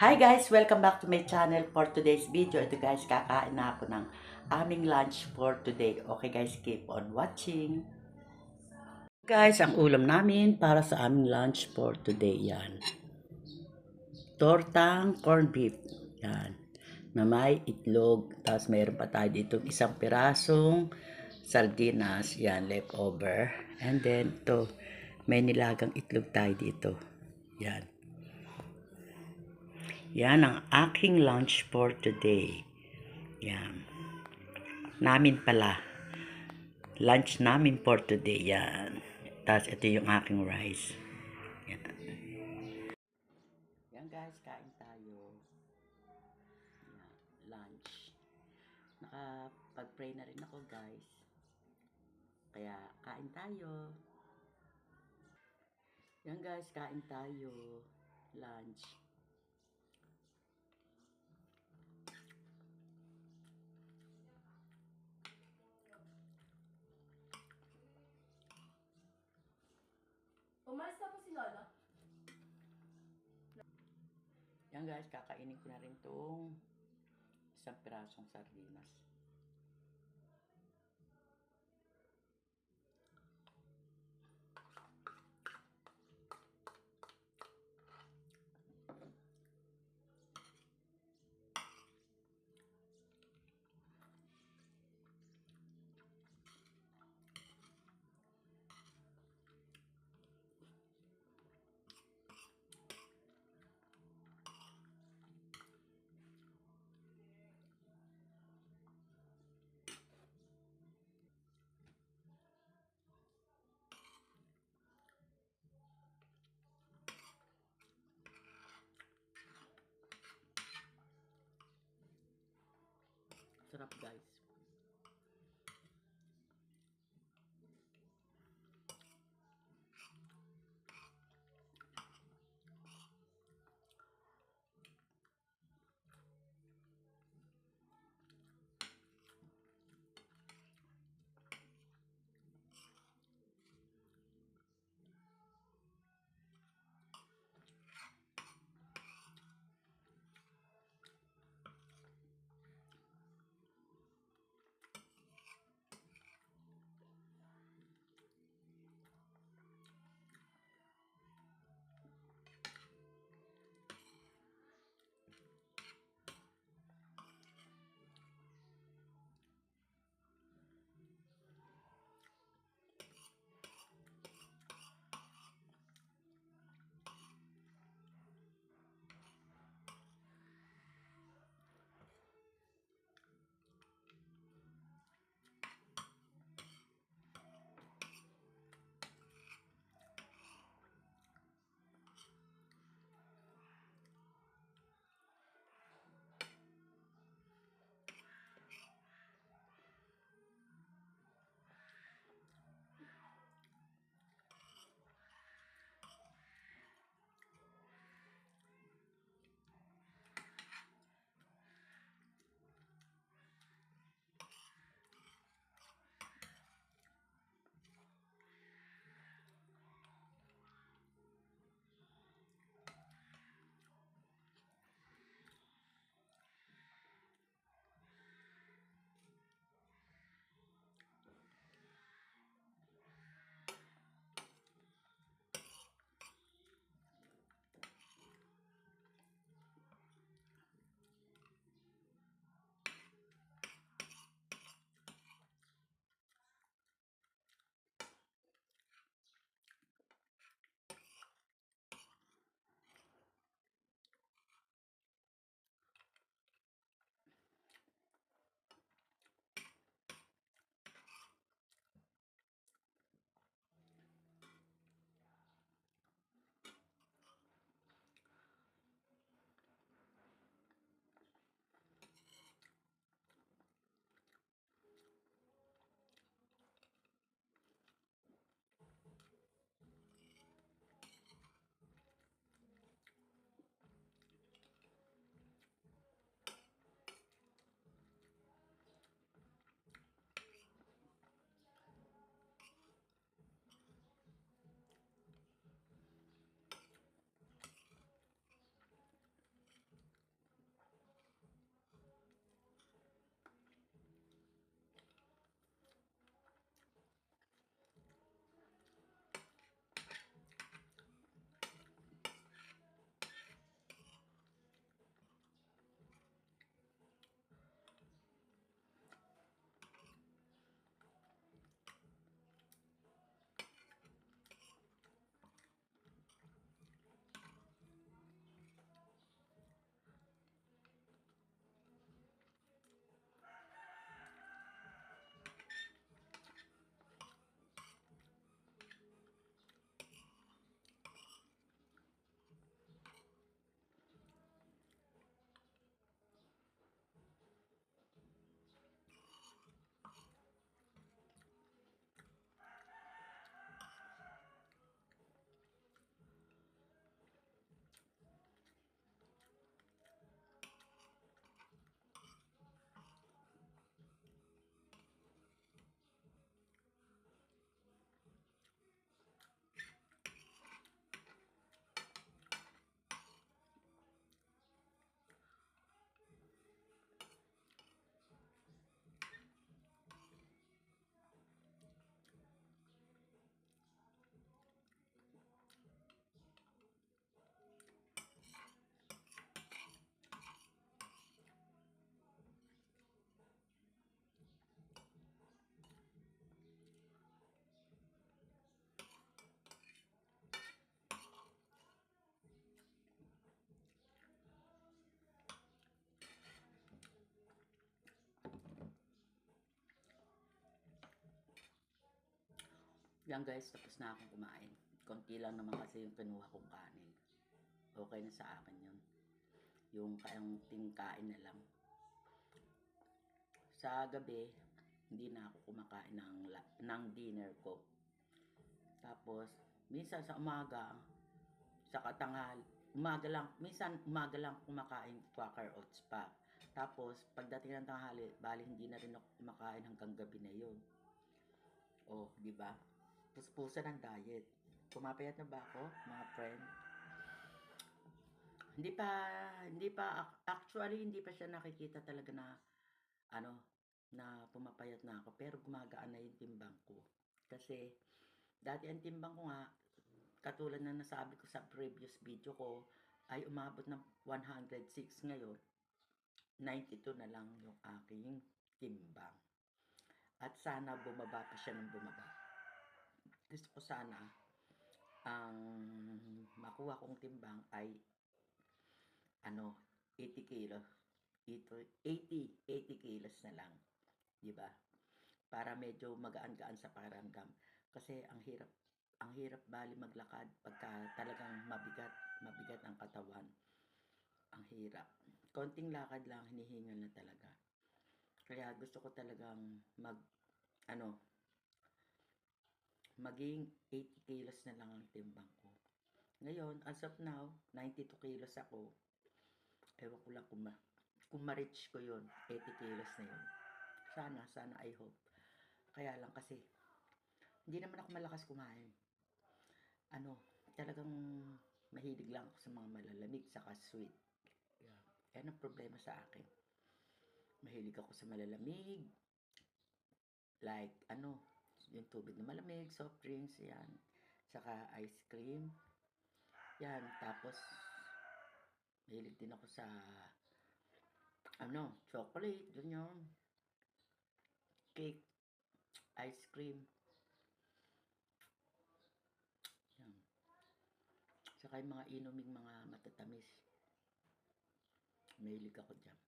Hi guys! Welcome back to my channel for today's video. Ito guys, kakain na ako ng aming lunch for today. Okay guys, keep on watching. Guys, ang ulam namin para sa aming lunch for today yan. Tortang corned beef. Yan. Na may itlog. Tapos mayroon pa tayo dito isang pirasong sardinas. Yan, leftover. And then, ito, may nilagang itlog tayo dito. Yan. Yan ang aking lunch for today. Yan. Namin pala. Lunch namin for today. Yan. Tapos ito yung aking rice. Yan. Yan guys, kain tayo. Yan. Lunch. Nakapag-pray na rin ako guys. Kaya kain tayo. Yan guys, kain tayo. Lunch. Umalis na po si Lola. Yan guys, kakainin ko na rin itong isang pirasong sardinas. Sarap guys. Yan guys, tapos na akong kumain. Konti lang naman kasi yung kinuha kong kanin. Okay na sa akin yun. Yung kayang tingkain na lang. Sa gabi, hindi na ako kumakain ng, ng dinner ko. Tapos, minsan sa umaga, sa katanghal, umaga lang, minsan umaga lang kumakain quaker oats pa. Tapos, pagdating ng tanghali, bali hindi na rin ako kumakain hanggang gabi na yun. Oh, di ba? Puspusan ng diet. Pumapayat na ba ako, mga friend? Hindi pa, hindi pa, ac- actually, hindi pa siya nakikita talaga na, ano, na pumapayat na ako. Pero gumagaan na yung timbang ko. Kasi, dati ang timbang ko nga, katulad na nasabi ko sa previous video ko, ay umabot ng 106 ngayon. 92 na lang yung aking timbang. At sana bumaba pa siya ng bumaba. Gusto ko sana ang makuha kong timbang ay ano, 80 kilos. Ito, 80, 80 kilos na lang. Di ba? Para medyo magaan-gaan sa pakiramdam. Kasi ang hirap, ang hirap bali maglakad pagka talagang mabigat, mabigat ang katawan. Ang hirap. Konting lakad lang, hinihingal na talaga. Kaya gusto ko talagang mag, ano, maging 80 kilos na lang ang timbang ko. Ngayon, as of now, 92 kilos ako. Ewan ko lang kung, ma- kung ma-reach ko yun, 80 kilos na yun. Sana, sana I hope. Kaya lang kasi, hindi naman ako malakas kumain. Ano, talagang mahilig lang ako sa mga malalamig, saka sweet. Yeah. Yan ang problema sa akin. Mahilig ako sa malalamig. Like, ano, yung tubig na malamig, soft drinks, yan. Saka ice cream. Yan, tapos, mahilig din ako sa, ano, chocolate, ganyan. Cake, ice cream. Yan. Saka yung mga inuming mga matatamis. Mahilig ako dyan.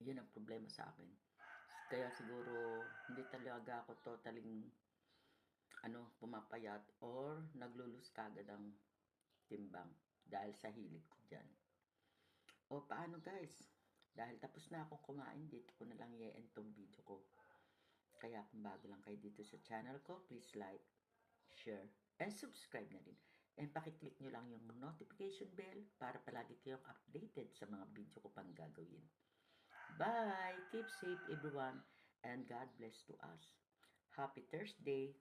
Yun ang problema sa akin. Kaya siguro hindi talaga ako totaling ano, pumapayat or naglulus kagad ang timbang dahil sa hilig ko dyan. O paano guys? Dahil tapos na akong kumain, dito ko na lang i-end tong video ko. Kaya kung bago lang kayo dito sa channel ko, please like, share, and subscribe na rin. And pakiclick nyo lang yung notification bell para palagi kayong updated sa mga video ko pang gagawin. Bye! Keep safe everyone and God bless to us. Happy Thursday!